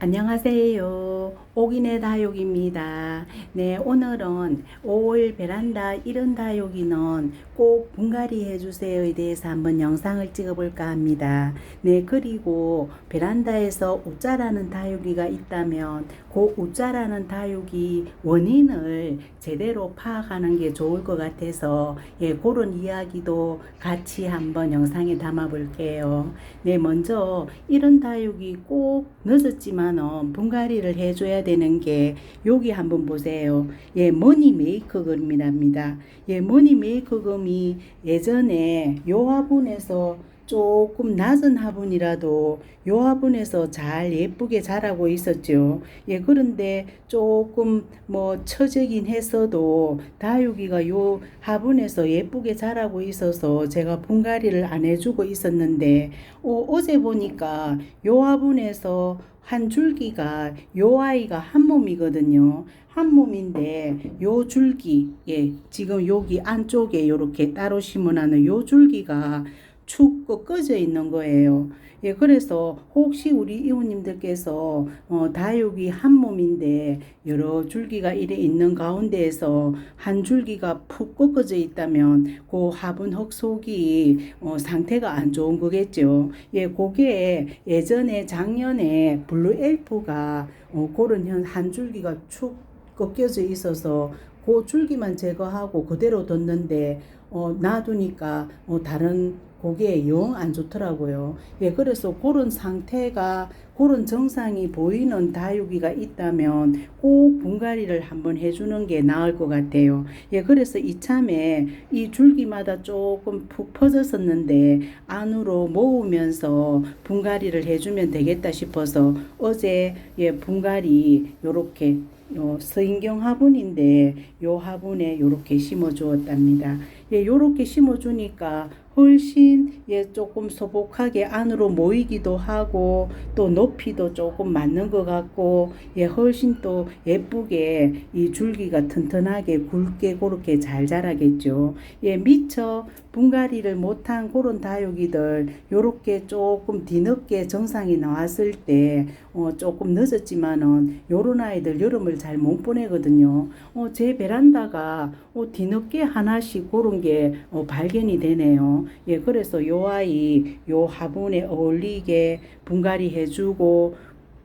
안녕하세요. 옥인의 다육입니다. 네, 오늘은 5월 베란다 이런 다육이는 꼭 분갈이 해주세요에 대해서 한번 영상을 찍어볼까 합니다. 네, 그리고 베란다에서 웃자라는 다육이가 있다면 그 웃자라는 다육이 원인을 제대로 파악하는 게 좋을 것 같아서 예, 그런 이야기도 같이 한번 영상에 담아 볼게요. 네, 먼저 이런 다육이 꼭 늦었지만은 분갈이를 해줘야 되는 게 여기 한번 보세요. 예, 머니 메이커 금이랍니다. 예, 머니 메이커 금이 예전에 요 화분에서 조금 낮은 화분이라도 요 화분에서 잘 예쁘게 자라고 있었죠. 예, 그런데 조금 뭐 처지긴 했어도 다육이가 요 화분에서 예쁘게 자라고 있어서 제가 분갈이를 안 해주고 있었는데 어, 어제 보니까 요 화분에서 한 줄기가 요 아이가 한 몸이거든요. 한 몸인데 요 줄기 예 지금 여기 안쪽에 요렇게 따로 심어놨는 요 줄기가 축 꺼져 있는 거예요. 예, 그래서 혹시 우리 이웃님들께서 어, 다육이 한 몸인데 여러 줄기가 이래 있는 가운데에서 한 줄기가 푹 꺾어져 있다면 그 화분 흙속이 어, 상태가 안 좋은 거겠죠. 예, 그게 예전에 작년에 블루 엘프가 어, 그런 현- 한 줄기가 축 꺾여져 있어서 그 줄기만 제거하고 그대로 뒀는데 어, 놔두니까 어, 다른 고기에 영 안 좋더라고요. 예, 그래서 그런 상태가 그런 증상이 보이는 다육이가 있다면 꼭 분갈이를 한번 해주는 게 나을 것 같아요. 예, 그래서 이참에 이 줄기마다 조금 푹 퍼졌었는데 안으로 모으면서 분갈이를 해주면 되겠다 싶어서 어제 예, 분갈이 요렇게 요 서인경 화분인데 요 화분에 요렇게 심어 주었답니다. 예, 요렇게 심어 주니까 훨씬 예 조금 소복하게 안으로 모이기도 하고 또 높이도 조금 맞는 것 같고 예 훨씬 또 예쁘게 이 줄기가 튼튼하게 굵게 그렇게 잘 자라겠죠. 예 미처 분갈이를 못한 그런 다육이들 요렇게 조금 뒤늦게 정상이 나왔을 때 어, 조금 늦었지만은 요런 아이들 여름을 잘 못 보내거든요. 어, 제 베란다가 어, 뒤늦게 하나씩 그런 게 어, 발견이 되네요. 예, 그래서 요 아이 요 화분에 어울리게 분갈이 해주고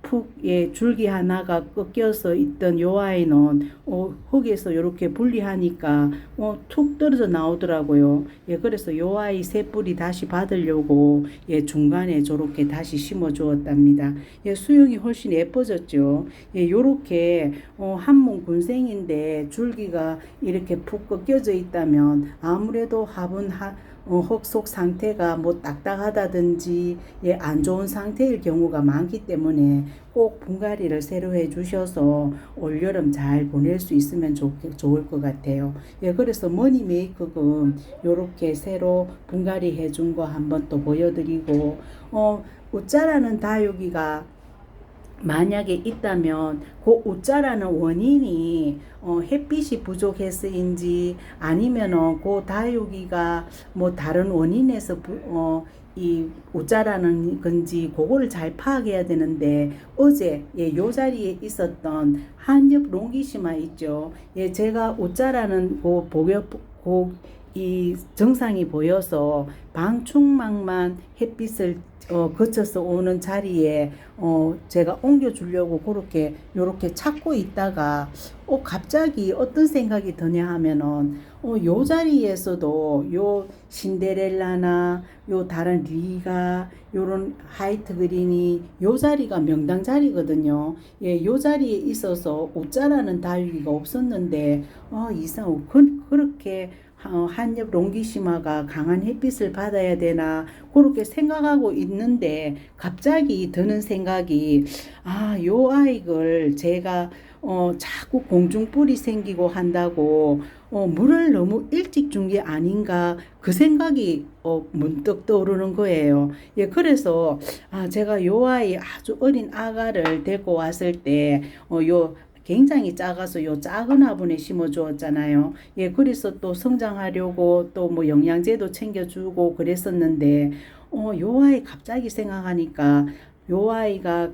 푹, 예, 줄기 하나가 꺾여서 있던 요 아이는, 어, 흙에서 이렇게 분리하니까, 어, 툭 떨어져 나오더라고요. 예, 그래서 요 아이 새 뿌리 다시 받으려고, 예, 중간에 저렇게 다시 심어 주었답니다. 예, 수영이 훨씬 예뻐졌죠. 예, 요렇게, 어, 한몸 군생인데 줄기가 이렇게 푹 꺾여져 있다면, 아무래도 화분 하, 어, 흙속 상태가 뭐 딱딱하다든지 예, 안 좋은 상태일 경우가 많기 때문에 꼭 분갈이를 새로 해 주셔서 올여름 잘 보낼 수 있으면 좋, 좋을 것 같아요. 예, 그래서 머니 메이크금 요렇게 새로 분갈이 해준 거 한번 또 보여드리고 어, 웃자라는 다육이가 만약에 있다면 그 웃자라는 원인이 어, 햇빛이 부족해서인지 아니면은 그 다육이가 뭐 다른 원인에서 부, 어, 이 웃자라는 건지 그거를 잘 파악해야 되는데 어제 예, 요 자리에 있었던 한엽 롱기시마 있죠. 예, 제가 웃자라는 그 보여 그이 정상이 보여서 방충망만 햇빛을 어, 거쳐서 오는 자리에 어, 제가 옮겨 주려고 그렇게 요렇게 찾고 있다가 어, 갑자기 어떤 생각이 드냐 하면은 어, 요 자리에서도 요 신데렐라나 요 다른 리가 요런 하이트 그린이 요 자리가 명당 자리거든요. 예, 요 자리에 있어서 옷자라는 다육이가 없었는데 어, 이상 그, 그렇게 어, 한엽 롱기시마가 강한 햇빛을 받아야 되나 그렇게 생각하고 있는데 갑자기 드는 생각이 아, 요 아이를 제가 어, 자꾸 공중뿔이 생기고 한다고 어, 물을 너무 일찍 준 게 아닌가 그 생각이 어, 문득 떠오르는 거예요. 예, 그래서 아, 제가 요 아이 아주 어린 아가를 데리고 왔을 때 어, 요 굉장히 작아서 요 작은 화분에 심어 주었잖아요. 예, 그래서 또 성장하려고 또 뭐 영양제도 챙겨 주고 그랬었는데, 어, 요 아이 갑자기 생각하니까 요 아이가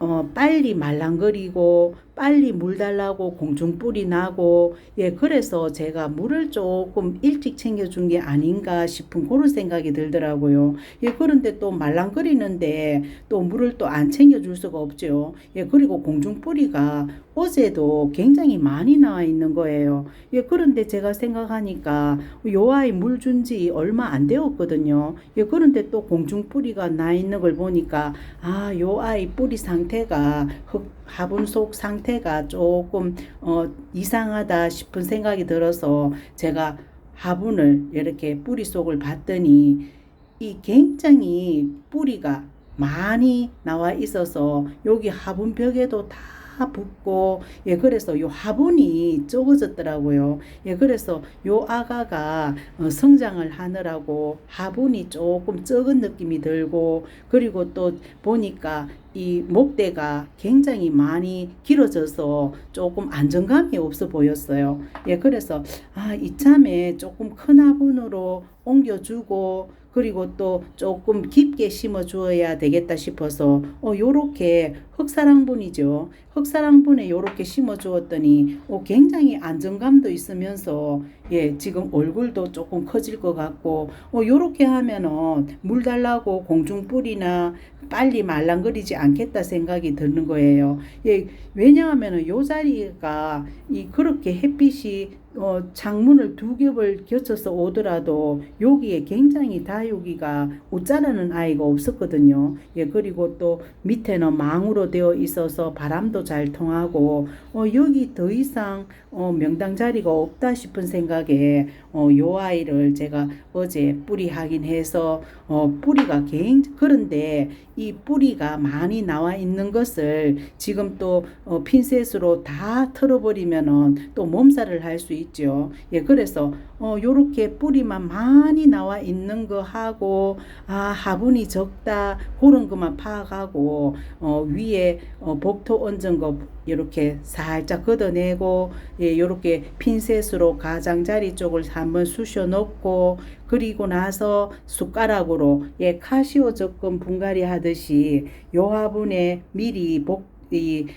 어, 빨리 말랑거리고 빨리 물 달라고 공중불이 나고 예 그래서 제가 물을 조금 일찍 챙겨준 게 아닌가 싶은 그런 생각이 들더라고요. 예 그런데 또 말랑거리는데 또 물을 또 안 챙겨줄 수가 없죠. 예 그리고 공중불이가 어제도 굉장히 많이 나와 있는 거예요. 예 그런데 제가 생각하니까 요 아이 물 준 지 얼마 안 되었거든요. 예 그런데 또 공중뿌리가 나 있는 걸 보니까 아 요 아이 뿌리 상태가 흙 화분 속 상태가 조금 어 이상하다 싶은 생각이 들어서 제가 화분을 이렇게 뿌리 속을 봤더니 이 굉장히 뿌리가 많이 나와 있어서 여기 화분 벽에도 다 붙고 예 그래서 요 화분이 적어졌더라고요. 예 그래서 요 아가가 어, 성장을 하느라고 화분이 조금 적은 느낌이 들고 그리고 또 보니까 이 목대가 굉장히 많이 길어져서 조금 안정감이 없어 보였어요. 예, 그래서 아, 이참에 조금 큰 화분으로 옮겨주고 그리고 또 조금 깊게 심어 주어야 되겠다 싶어서 어 요렇게 흑사랑분이죠. 흑사랑분에 요렇게 심어 주었더니 어 굉장히 안정감도 있으면서 예, 지금 얼굴도 조금 커질 것 같고 어 요렇게 하면은 물 달라고 공중불이나 빨리 말랑거리지 않겠다 생각이 드는 거예요. 예, 왜냐하면은 요 자리가 이 그렇게 햇빛이 어, 창문을 두 겹을 겹쳐서 오더라도 여기에 굉장히 다육이가 웃자라는 아이가 없었거든요. 예, 그리고 또 밑에는 망으로 되어 있어서 바람도 잘 통하고 어, 여기 더 이상 어, 명당 자리가 없다 싶은 생각에 어, 요 아이를 제가 어제 뿌리 확인해서 어, 뿌리가 굉 그런데 이 뿌리가 많이 나와 있는 것을 지금 또 어, 핀셋으로 다 털어버리면은 또 몸살을 할 수 있 죠. 예, 그래서 어, 요렇게 뿌리만 많이 나와 있는 거 하고 아 화분이 적다 그런 것만 파악하고 어, 위에 어, 복토 얹은 거 이렇게 살짝 걷어내고 예, 요렇게 핀셋으로 가장자리 쪽을 한번 쑤셔 넣고 그리고 나서 숟가락으로 예 카시오 접근 분갈이 하듯이 요 화분에 미리 복이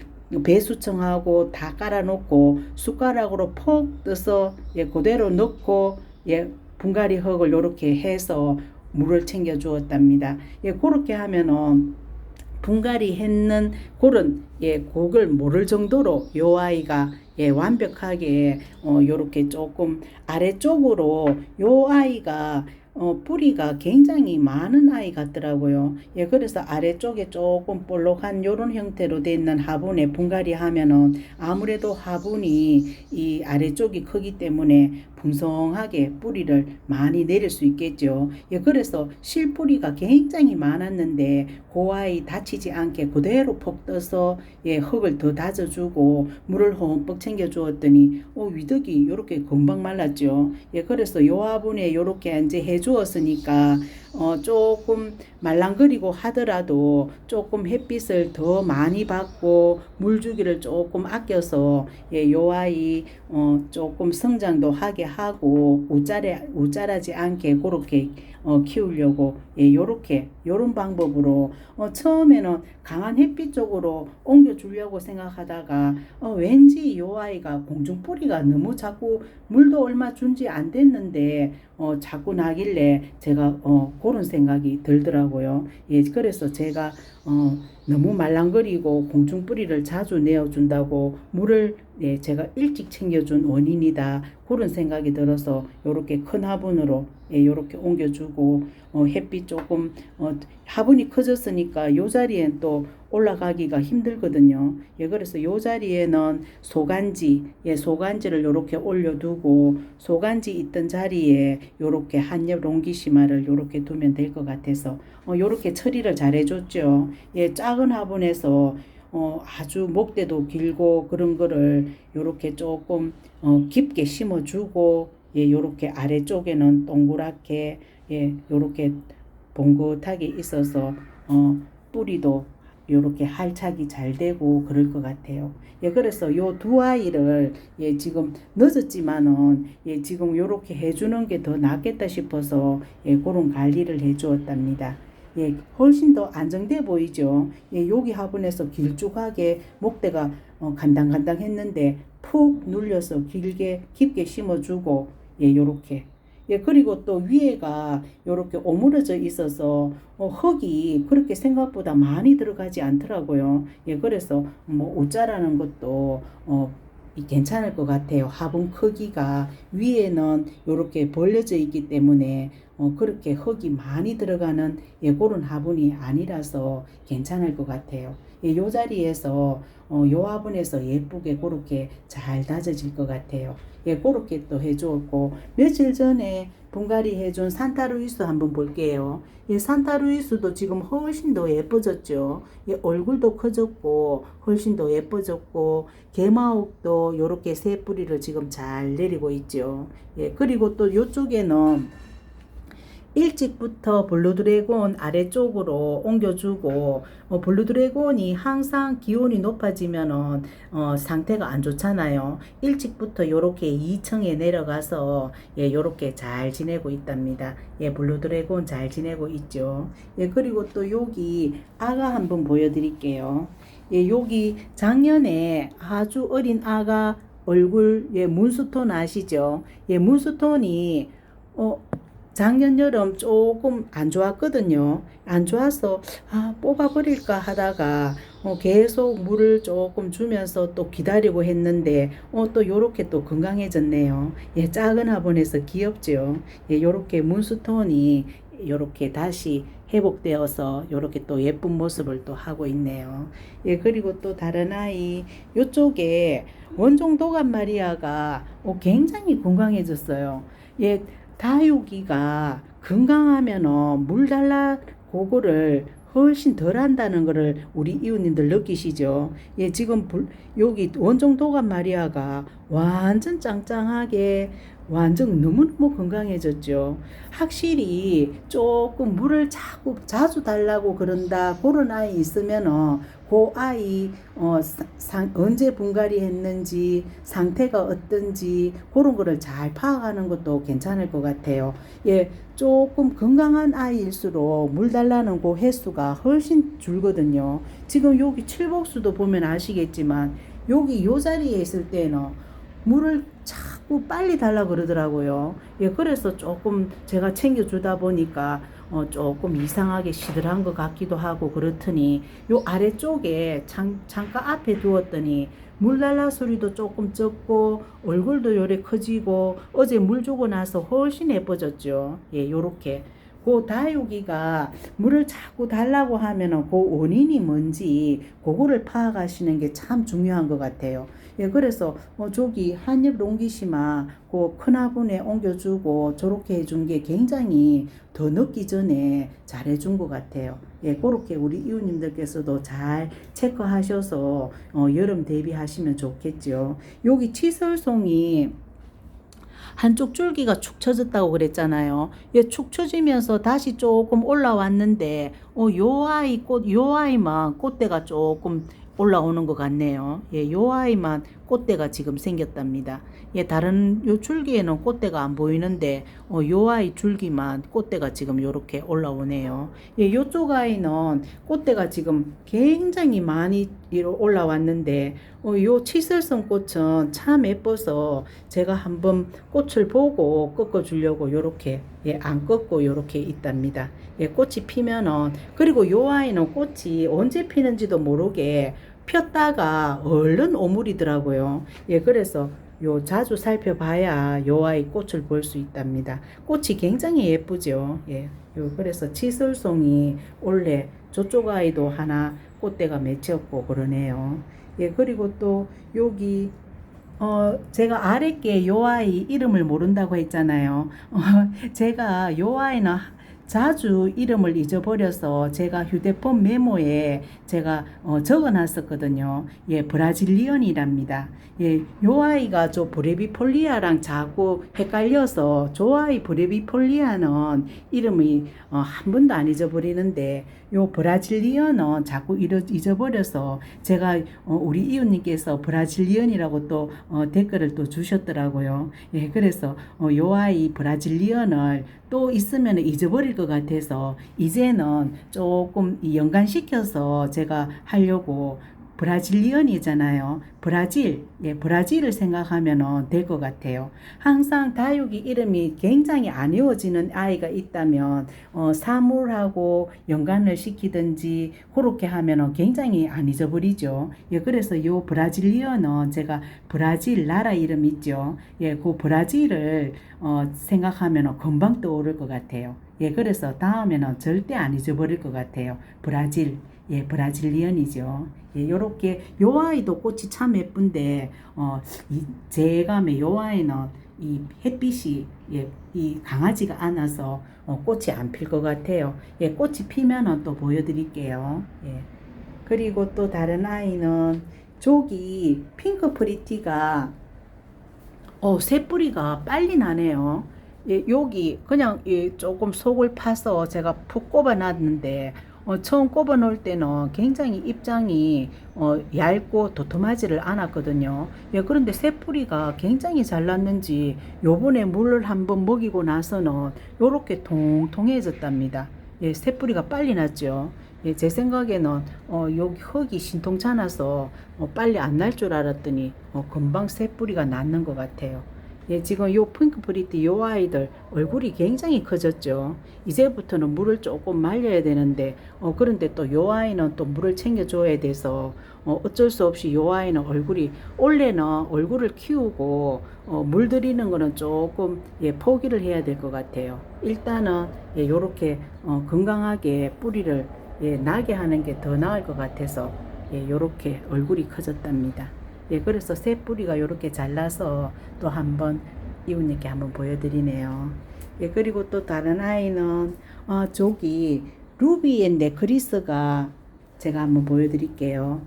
배수청하고 다 깔아놓고 숟가락으로 폭 떠서 예 그대로 넣고 예 분갈이 흙을 요렇게 해서 물을 챙겨 주었답니다. 예 그렇게 하면은 분갈이 했는 그런 예 곡을 모를 정도로 요 아이가 예 완벽하게 어 요렇게 조금 아래쪽으로 요 아이가 어, 뿌리가 굉장히 많은 아이 같더라고요. 예, 그래서 아래쪽에 조금 볼록한 요런 형태로 돼 있는 화분에 분갈이 하면은 아무래도 화분이 이 아래쪽이 크기 때문에 풍성하게 뿌리를 많이 내릴 수 있겠죠. 예, 그래서 실뿌리가 굉장히 많았는데 그 아이 다치지 않게 그대로 폭 떠서 예, 흙을 더 다져주고 물을 흠뻑 챙겨 주었더니 어, 위덕이 이렇게 금방 말랐죠. 예, 그래서 요 화분에 이렇게 이제 해 주었으니까 어, 조금 말랑거리고 하더라도 조금 햇빛을 더 많이 받고 물 주기를 조금 아껴서 예, 요 아이 어, 조금 성장도 하게 하고 우짜래 우짜라지 않게 그렇게 어, 키우려고 예, 요렇게 요런 방법으로 어, 처음에는 강한 햇빛 쪽으로 옮겨 주려고 생각하다가 어, 왠지 요 아이가 공중뿌리가 너무 자꾸 물도 얼마 준지 안 됐는데 어, 자꾸 나길래 제가 어, 그런 생각이 들더라고요. 예, 그래서 제가 어, 너무 말랑거리고 공중뿌리를 자주 내어준다고 물을 예, 제가 일찍 챙겨준 원인이다. 그런 생각이 들어서 요렇게 큰 화분으로 예, 요렇게 옮겨주고 어, 햇빛 조금 어, 화분이 커졌으니까 요 자리엔 또 올라가기가 힘들거든요. 예, 그래서 요 자리에는 소간지, 예, 소간지를 요렇게 올려두고 소간지 있던 자리에 요렇게 한엽 롱기시마를 요렇게 두면 될 것 같아서 어, 요렇게 처리를 잘 해줬죠. 예, 작은 화분에서 어, 아주 목대도 길고 그런 거를 요렇게 조금 어, 깊게 심어주고 예, 요렇게 아래쪽에는 동그랗게 예, 요렇게 봉긋하게 있어서 어, 뿌리도 요렇게 할착이 잘 되고 그럴 것 같아요. 예, 그래서 요 두 아이를 예, 지금 늦었지만은 예, 지금 요렇게 해주는 게 더 낫겠다 싶어서 예, 그런 관리를 해 주었답니다. 예, 훨씬 더 안정돼 보이죠. 예, 여기 화분에서 길쭉하게 목대가 어, 간당간당했는데 푹 눌려서 길게 깊게 심어주고 예, 요렇게 예, 그리고 또 위에가 요렇게 오므려져 있어서 어, 흙이 그렇게 생각보다 많이 들어가지 않더라고요. 예, 그래서 뭐 옷자라는 것도 어, 이 괜찮을 것 같아요. 화분 크기가 위에는 이렇게 벌려져 있기 때문에 어, 그렇게 흙이 많이 들어가는 예, 그런 화분이 아니라서 괜찮을 것 같아요. 예, 요 자리에서 어, 요 화분에서 예쁘게 그렇게 잘 다져질 것 같아요. 예, 그렇게 또 해주었고 며칠 전에 분갈이 해준 산타루이스 한번 볼게요. 예, 산타루이스도 지금 훨씬 더 예뻐졌죠. 예, 얼굴도 커졌고 훨씬 더 예뻐졌고 개마옥도 요렇게 새 뿌리를 지금 잘 내리고 있죠. 예, 그리고 또 요쪽에는 일찍부터 블루드래곤 아래쪽으로 옮겨주고 어, 블루드래곤이 항상 기온이 높아지면은 어, 상태가 안 좋잖아요. 일찍부터 요렇게 2층에 내려가서 예, 요렇게 잘 지내고 있답니다. 예, 블루드래곤 잘 지내고 있죠. 예, 그리고 또 여기 아가 한번 보여드릴게요. 예, 여기 작년에 아주 어린 아가 얼굴 예, 문스톤 아시죠? 예, 문스톤이 어 작년 여름 조금 안 좋았거든요. 안 좋아서 아 뽑아버릴까 하다가 어, 계속 물을 조금 주면서 또 기다리고 했는데 어, 또 요렇게 또 건강해졌네요. 예, 작은 화분에서 귀엽죠. 예, 요렇게 문스톤이 요렇게 다시 회복되어서 요렇게 또 예쁜 모습을 또 하고 있네요. 예, 그리고 또 다른 아이 요쪽에 원종 도감 마리아가 어, 굉장히 건강해졌어요. 예, 다육이가 건강하면은 물 달라 그거를 훨씬 덜 한다는 거를 우리 이웃님들 느끼시죠? 예, 지금 불, 여기 원종 도감 마리아가 완전 짱짱하게 완전 너무너무 건강해졌죠. 확실히 조금 물을 자꾸 자주 달라고 그런다 그런 아이 있으면은 그 아이 어, 상, 언제 분갈이 했는지 상태가 어떤지 그런 거를 잘 파악하는 것도 괜찮을 것 같아요. 예, 조금 건강한 아이일수록 물 달라는 그 횟수가 훨씬 줄거든요. 지금 여기 칠복수도 보면 아시겠지만 여기 요 자리에 있을 때는 물을 자꾸 빨리 달라 그러더라고요. 예, 그래서 조금 제가 챙겨주다 보니까 어, 조금 이상하게 시들한 것 같기도 하고 그렇더니 요 아래쪽에 창, 창가 앞에 두었더니 물 달라 소리도 조금 적고 얼굴도 요래 커지고 어제 물 주고 나서 훨씬 예뻐졌죠. 예, 요렇게. 그 다육이가 물을 자꾸 달라고 하면은 그 원인이 뭔지 그거를 파악하시는 게 참 중요한 것 같아요. 예, 그래서 어, 저기 한엽 롱기시마 그큰 화분에 옮겨주고 저렇게 해준 게 굉장히 더 늦기 전에 잘해준 것 같아요. 예, 그렇게 우리 이웃님들께서도 잘 체크하셔서 어, 여름 대비하시면 좋겠죠. 여기 치설송이 한쪽 줄기가 축 처졌다고 그랬잖아요. 예, 축 처지면서 다시 조금 올라왔는데, 어, 요 아이 꽃, 요 아이만 꽃대가 조금 올라오는 것 같네요. 예, 요 아이만 꽃대가 지금 생겼답니다. 예, 다른 요 줄기에는 꽃대가 안 보이는데, 어, 요 아이 줄기만 꽃대가 지금 요렇게 올라오네요. 예, 요쪽 아이는 꽃대가 지금 굉장히 많이 올라왔는데, 어, 요 치설성 꽃은 참 예뻐서 제가 한번 꽃을 보고 꺾어 주려고 요렇게 예, 안 꺾고 요렇게 있답니다. 예, 꽃이 피면은 그리고 요 아이는 꽃이 언제 피는지도 모르게 폈다가 얼른 오물이더라고요. 예, 그래서 요 자주 살펴봐야 요 아이 꽃을 볼 수 있답니다. 꽃이 굉장히 예쁘죠. 예. 요 그래서 치설송이 원래 저쪽 아이도 하나 꽃대가 맺혔고 그러네요. 예, 그리고 또 여기 어, 제가 아랫게 요 아이 이름을 모른다고 했잖아요. 어, 제가 요 아이는 자주 이름을 잊어버려서 제가 휴대폰 메모에 제가 어, 적어놨었거든요. 예, 브라질리언이랍니다. 예, 요 아이가 저 브레비폴리아랑 자꾸 헷갈려서 저 아이 브레비폴리아는 이름이 어, 한 번도 안 잊어버리는데 요 브라질리언은 자꾸 잊어버려서 제가 어, 우리 이웃님께서 브라질리언이라고 또 어, 댓글을 또 주셨더라고요. 예, 그래서 어, 요 아이 브라질리언을 또 있으면 잊어버릴 것 같아서 이제는 조금 이 연관시켜서 제가 하려고 브라질리언이잖아요. 브라질, 예, 브라질을 생각하면 될 것 같아요. 항상 다육이 이름이 굉장히 안 외워지는 아이가 있다면, 어, 사물하고 연관을 시키든지, 그렇게 하면 굉장히 안 잊어버리죠. 예, 그래서 요 브라질리언은 제가 브라질 나라 이름 있죠. 예, 그 브라질을, 어, 생각하면 금방 떠오를 것 같아요. 예, 그래서 다음에는 절대 안 잊어버릴 것 같아요. 브라질. 예, 브라질리언이죠. 예, 요렇게 요 아이도 꽃이 참 예쁜데 어, 이 제감의 요 아이는 이 햇빛이 예, 이 강하지가 않아서 어, 꽃이 안 필 것 같아요. 예, 꽃이 피면은 또 보여드릴게요. 예. 그리고 또 다른 아이는 저기 핑크 프리티가 어, 새뿌리가 빨리 나네요. 예, 여기 그냥 예, 조금 속을 파서 제가 푹 꼽아 놨는데 어, 처음 꼽아 놓을 때는 굉장히 입장이 어, 얇고 도톰하지를 않았거든요. 예, 그런데 새뿌리가 굉장히 잘 났는지 요번에 물을 한번 먹이고 나서는 요렇게 통통해졌답니다. 예, 새뿌리가 빨리 났죠. 예, 제 생각에는 어, 여기 흙이 신통찮아서 어, 빨리 안 날 줄 알았더니 어, 금방 새뿌리가 났는 것 같아요. 예, 지금 요 핑크 프리티 요 아이들 얼굴이 굉장히 커졌죠. 이제부터는 물을 조금 말려야 되는데, 어, 그런데 또 요 아이는 또 물을 챙겨줘야 돼서, 어, 어쩔 수 없이 요 아이는 얼굴이, 원래는 얼굴을 키우고, 어, 물 들이는 거는 조금, 예, 포기를 해야 될 것 같아요. 일단은, 예, 요렇게, 어, 건강하게 뿌리를, 예, 나게 하는 게 더 나을 것 같아서, 예, 요렇게 얼굴이 커졌답니다. 예, 그래서 새 뿌리가 이렇게 잘라서 또 한번 이웃님께 한번 보여드리네요. 예, 그리고 또 다른 아이는 어, 저기 루비 앤 네크리스가 제가 한번 보여드릴게요.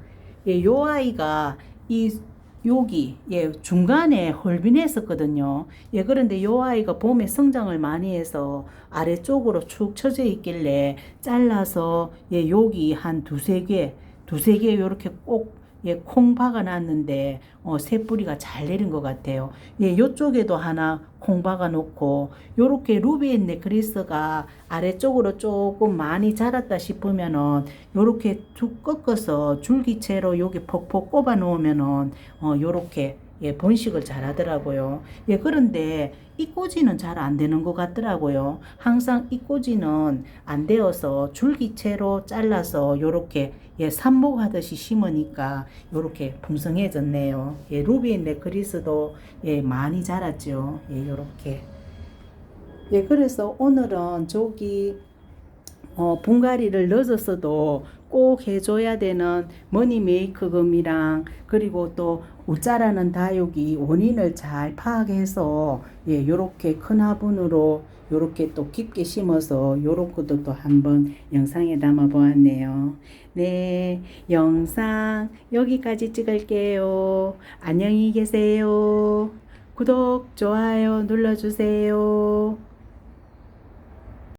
예, 요 아이가 이 여기 예 중간에 헐빈했었거든요. 예 그런데 요 아이가 봄에 성장을 많이 해서 아래쪽으로 축 처져 있길래 잘라서 예 여기 한 두세 개 두세 개 요렇게 꼭 예, 콩 박아놨는데 어, 새 뿌리가 잘 내린 것 같아요. 예, 요쪽에도 하나 콩 박아놓고 요렇게 루비앤 네크리스가 아래쪽으로 조금 많이 자랐다 싶으면은 요렇게 쭉 꺾어서 줄기채로 여기 폭폭 꼽아 놓으면은 어, 요렇게 예, 번식을 잘 하더라고요. 예, 그런데 이 꼬지는 잘 안 되는 것 같더라고요. 항상 이 꼬지는 안 되어서 줄기채로 잘라서 요렇게 예, 삽목하듯이 심으니까 요렇게 풍성해졌네요. 예, 루비앤 네크리스도 예, 많이 자랐죠. 예, 요렇게. 예, 그래서 오늘은 저기 어, 분갈이를 늦었어도 꼭 해줘야 되는 머니 메이크금이랑 그리고 또 우짜라는 다육이 원인을 잘 파악해서 예, 요렇게 큰 화분으로 요렇게 또 깊게 심어서 요런 것도 또 한번 영상에 담아 보았네요. 네, 영상 여기까지 찍을게요. 안녕히 계세요. 구독, 좋아요 눌러주세요.